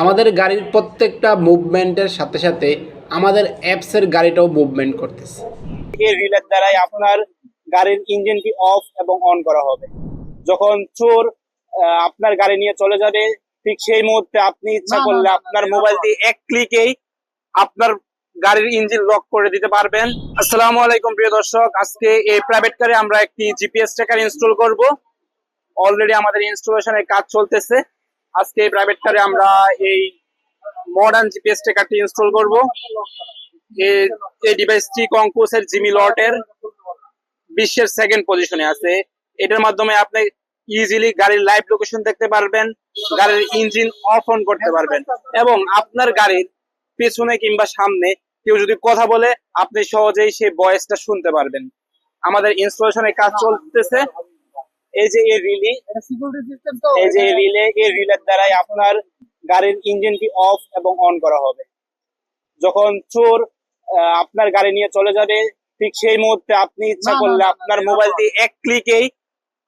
আমাদের গাড়ির প্রত্যেকটা মুভমেন্টের সাথে সাথে আমাদের অ্যাপসের গাড়িটাও মুভমেন্ট করতেছে। এই রিলের দ্বারাই আপনার গাড়ির ইঞ্জিনটি অফ এবং অন করা হবে। যখন চোর আহ, আপনার গাড়ি নিয়ে চলে যাবে ঠিক সেই মুহূর্তে আপনি ইচ্ছা করলে আপনার মোবাইল দিয়ে এক ক্লিকেই আপনার গাড়ির ইঞ্জিন লক করে দিতে পারবেন। আসসালামু আলাইকুম প্রিয় দর্শক। আজকে এই প্রাইভেট কারে আমরা একটি জিপিএস ট্র্যাকার ইনস্টল করব। অলরেডি আমাদের ইনস্টলেশনের কাজ চলতেছে। আজকে প্রাইভেট কারে আমরা এই মডার্ন জিপিএস ট্র্যাকারটি ইনস্টল করব। এই- ডিভাইসটি কঙ্কুসের জিমি লটের বিশ্বের সেকেন্ড পজিশনে আছে। এটার মাধ্যমে আপনি ইজিলি গাড়ির লাইভ লোকেশন দেখতে পারবেন, গাড়ির ইঞ্জিন অফ অন করতে পারবেন এবং আপনার গাড়ির পেছনে কিংবা সামনে কেউ যদি কথা বলে, আপনি সহজেই সেই ভয়েসটা শুনতে পারবেন। আমাদের ইনস্টলেশনের কাজ চলতেছে। এই যে এই রিলি এই যে রিলে এই রিলের দ্বারাই আপনার গাড়ির ইঞ্জিনটি অফ এবং অন করা হবে। যখন চোর আপনার গাড়ি নিয়ে চলে যাবে ঠিক সেই মুহূর্তে আপনি ইচ্ছা করলে আপনার মোবাইল দিয়ে এক ক্লিকেই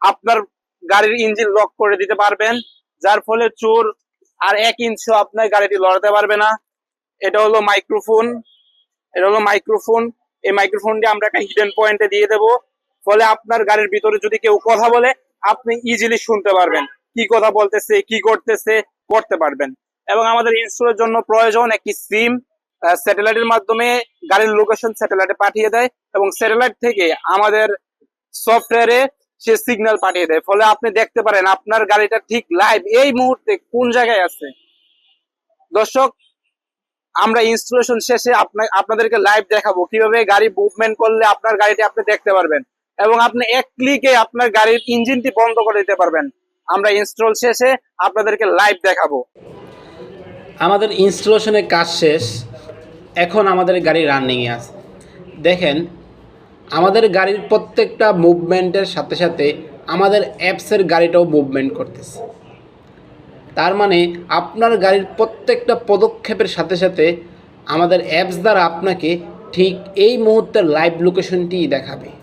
আপনার গাড়ির ইঞ্জিন লক করে দিতে পারবেন যার ফলে চোর আর এক ইঞ্চও আপনার গাড়িটি লড়াতে পারবে না। এটা হলো মাইক্রোফোন এটা হলো মাইক্রোফোন এই মাইক্রোফোনটি আমরা একটা হিডেন পয়েন্টে দিয়ে দেব। ফলে আপনার গাড়ির ভিতরে যদি কেউ কথা বলে, আপনি ইজিলি শুনতে পারবেন কি কথা বলতেছে, কি করতেছে, করতে পারবেন। এবং আমাদের ইনস্টলের জন্য প্রয়োজন একটি সিম স্যাটেলাইটের মাধ্যমে গাড়ির লোকেশন স্যাটেলাইটে পাঠিয়ে দেয় এবং স্যাটেলাইট থেকে আমাদের সফটওয়্যারে সে সিগন্যাল পাঠিয়ে দেয়। ফলে আপনি দেখতে পারেন আপনার গাড়িটা ঠিক লাইভ এই মুহূর্তে কোন জায়গায় আছে। দর্শক, আমরা ইনস্টলেশন শেষে আপনা- আপনাদেরকে লাইভ দেখাবো কীভাবে গাড়ি মুভমেন্ট করলে আপনার গাড়িটি আপনি দেখতে পারবেন। এবং আপনি এক ক্লিকে আপনার গাড়ির ইঞ্জিনটি বন্ধ করে দিতে পারবেন। আমরা ইনস্টল শেষে আপনাদেরকে লাইভ দেখাবো। আমাদের ইনস্টলেশনের কাজ শেষ। এখন আমাদের গাড়ি রানিংয়ে আছে। দেখেন, আমাদের গাড়ির প্রত্যেকটা মুভমেন্টের সাথে সাথে আমাদের অ্যাপসের গাড়িটাও মুভমেন্ট করতেছে। তার মানে আপনার গাড়ির প্রত্যেকটা পদক্ষেপের সাথে সাথে আমাদের অ্যাপস দ্বারা আপনাকে ঠিক এই মুহূর্তের লাইভ লোকেশনটিই দেখাবে।